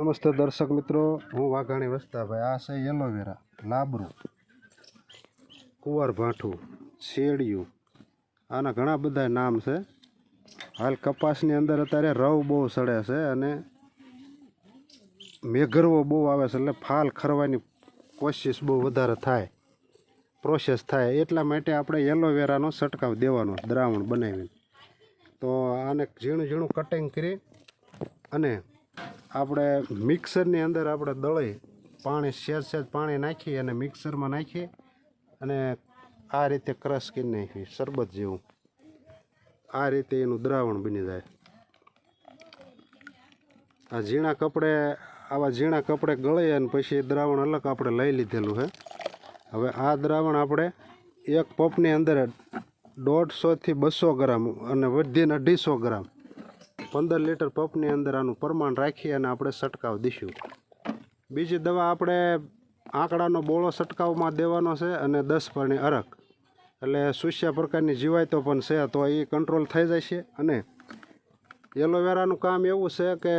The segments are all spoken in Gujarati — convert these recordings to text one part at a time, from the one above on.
નમસ્તે દર્શક મિત્રો, હું વાઘાણી વસ્તાભાઈ, આ છે એલોવેરા, લાબરું, કુંવર ભાઠું, શેડિયું, આના ઘણા બધા નામ છે. હાલ કપાસની અંદર અત્યારે રવ બહુ સડે છે અને મેઘરવો બહુ આવે છે એટલે ફાલ ખરવાની કોશિશ બહુ વધારે થાય પ્રોસેસ થાય. એટલા માટે આપણે એલોવેરાનો છંટકાવ દેવાનો, દ્રાવણ બનાવીને. તો આને ઝીણું ઝીણું કટિંગ કરી અને આપણે મિક્સરની અંદર આપણે દળી પાણી સહેજ સહેજ પાણી નાખી અને મિક્સરમાં નાખી અને આ રીતે ક્રશ કરી નાખી, શરબત જેવું. આ રીતે એનું દ્રાવણ બની જાય. આ ઝીણા કપડે, આવા ઝીણા કપડે ગળે અને પછી એ દ્રાવણ અલગ આપણે લઈ લીધેલું છે હવે આ દ્રાવણ આપણે એક પપની અંદર દોઢસોથી બસો ગ્રામ અને વધીને અઢીસો ગ્રામ પંદર લીટર પંપની અંદર આનું પ્રમાણ રાખી અને આપણે છંટકાવ દઈશું. બીજી દવા આપણે આંકડાનો બોળો છંટકાવમાં દેવાનો છે અને દસ પરણી અરક. એટલે સુસ્યા પ્રકારની જીવાતો પણ છે, તો એ કંટ્રોલ થઈ જશે. અને એલોવેરાનું કામ એવું છે કે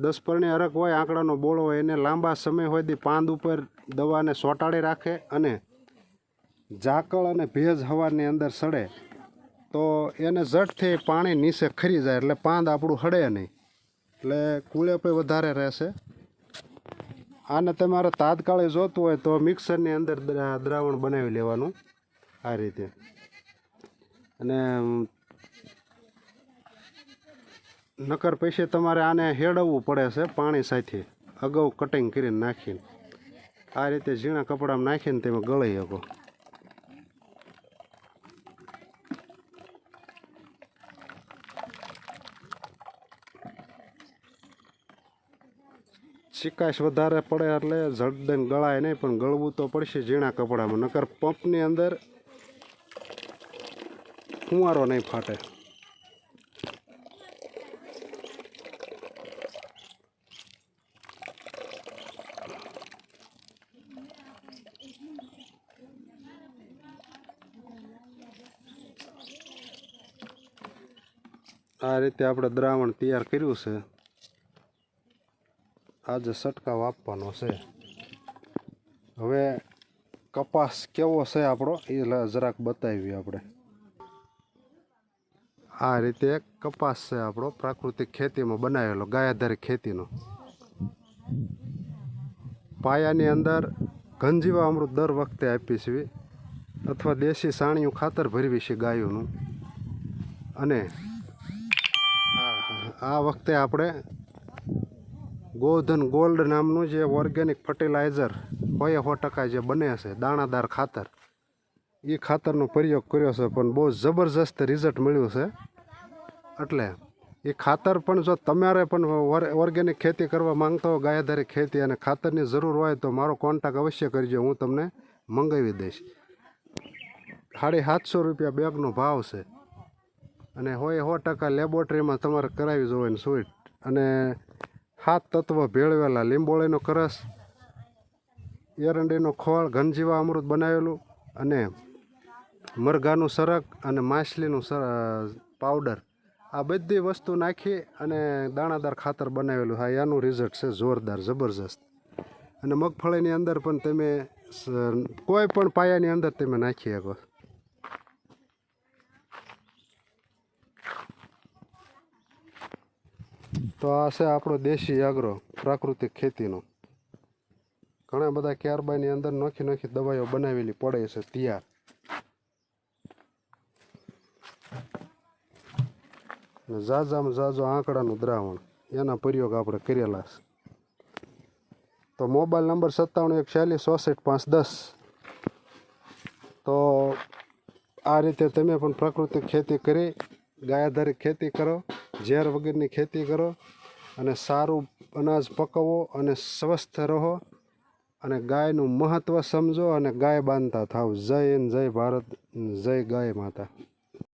દસ પરણી અરક હોય, આંકડાનો બોળો હોય, એને લાંબા સમય સુધી પાંદ ઉપર દવાને સોટાડી રાખે અને ઝાકળ અને ભેજ હવાની અંદર સડે. તો એને ઝટથી પાણી નીચે ખરી જાય એટલે પાંદ આપણું હડે નહીં. એટલે કુળે પણ વધારે રહેશે. આને તમારે તાત્કાલિક જોતું હોય તો મિક્સરની અંદર દ્રાવણ બનાવી લેવાનું આ રીતે. અને નકર પછી તમારે આને હેડવવું પડે છે પાણી સાથે. અગાઉ કટિંગ કરીને નાખીને. આ રીતે ઝીણા કપડામાં નાખીને તમે ગળી શકો. ચિકાશ વધારે પડે એટલે જડદન ગળાય નહીં, પણ ગળવું તો પડશે ઝીણા કપડામાં. નકર પંપની અંદર કુંવારો નહીં ફાટે. આ રીતે આપણે દ્રાવણ તૈયાર કર્યું છે. આજે છંટકાવ આપવાનો છે. હવે કપાસ કેવો છે આપણો? એ જરાક બતાવીએ આપણે. આ રીતે કપાસ છે આપણો, પ્રાકૃતિક ખેતીમાં બનાવેલો, ગાયાધારી ખેતીનો. પાયાની અંદર ઘનજીવા અમૃત દર વખતે આપી છીએ. અથવા દેશી સાણિયું ખાતર ભરવી છે ગાયોનું. અને આ વખતે આપણે ગોધન ગોલ્ડ નામનું જે ઓર્ગેનિક ફર્ટિલાઇઝર હોય સો ટકા જે બને છે, દાણાદાર ખાતર. એ ખાતરનો પ્રયોગ કર્યો છે, પણ બહુ જબરજસ્ત રિઝલ્ટ મળ્યું છે. એટલે એ ખાતર પણ જો તમારે પણ ઓર્ગેનિક ખેતી કરવા માંગતા હો, ગાયાધારી ખેતી અને ખાતરની જરૂર હોય તો મારો કોન્ટેક અવશ્ય કરજો, હું તમને મંગાવી દઈશ. સાડી સાતસો રૂપિયા બેગનો ભાવ છે. અને હોય સો ટકા લેબોરેટરીમાં તમારે કરાવી જોવાની સ્વીટ અને સાત તત્વ ભેળવેલા લીંબોળીનો કરસ, એરંડીનો ખોળ, ઘનજીવા અમૃત બનાવેલું અને મરઘાનું સરક અને માછલીનું પાવડર આ બધી વસ્તુ નાખી અને દાણાદાર ખાતર બનાવેલું. હા એનું રિઝલ્ટ છે જોરદાર, જબરજસ્ત. અને મગફળીની અંદર પણ તમે કોઈ પણ પાયાની અંદર તમે નાખી શકો. તો આ છે આપણો દેશી આગ્રો પ્રાકૃતિક ખેતીનો. ઘણા બધા ક્યારબાની અંદર નોખી નોખી દવાઈઓ બનાવેલી પડે છે, તૈયાર. ઝાઝામાં ઝાઝો આંકડાનું દ્રાવણ, એના પ્રયોગ આપણે કરેલા છે. તો મોબાઈલ નંબર સત્તાણું એક છ્યાલીસ ચોસઠ પાંચ દસ. તો આ રીતે તમે પણ પ્રાકૃતિક ખેતી કરી, ગાયાધારી ખેતી કરો. ઝેર વગરની ખેતી કરો અને સારું અનાજ પકવો અને સ્વસ્થ રહો અને ગાયનું મહત્ત્વ સમજો અને ગાય બાંધતા થાવ. જય હિન્દ, જય ભારત, જય ગાય માતા.